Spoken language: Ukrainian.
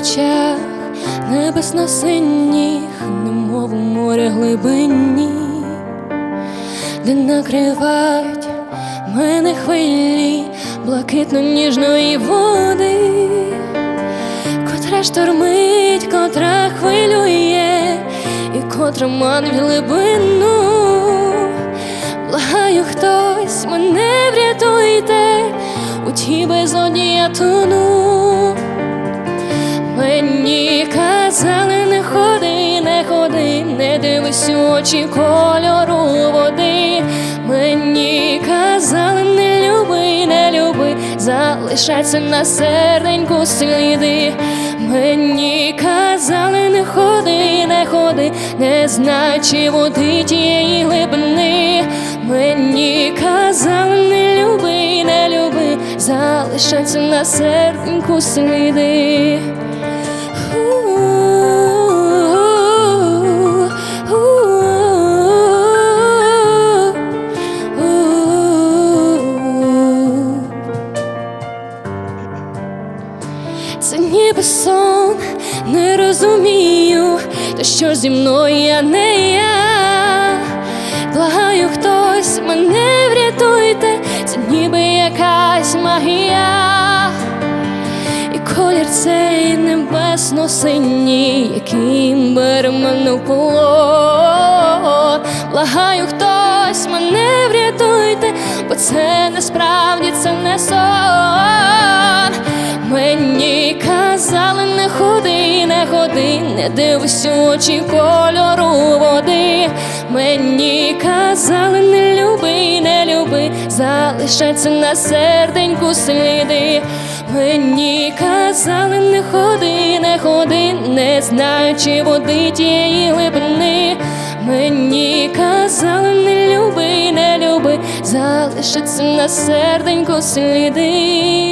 очах небесно синіх, немов у моря глибині, де накривають мене хвилі блакитно ніжної води, котра штормить, котра хвилює, і котра манить глибину. Благаю, хтось мене врятуйте, у тій безодні я тону. Очі кольору води. Мені казали, не люби, не люби, залишаться на серденьку сліди. Мені казали, не ходи, не ходи, не знаючи води тієї глибини. Мені казали, не люби, не люби, залишаться на серденьку сліди. Ніби сон, не розумію, то що зі мною я не я. Благаю, хтось мене врятуйте, це ніби якась магія. І колір цей небесно синій, яким бере мене в. Благаю, хтось мене врятуйте, бо це насправді це не сон. Не дивись очі кольору води. Мені казали, не люби, не люби, залишаться на серденьку сліди. Мені казали, не ходи, не ходи, не знаючи води тієї глибини. Мені казали, не люби, не люби, залишаться на серденьку сліди.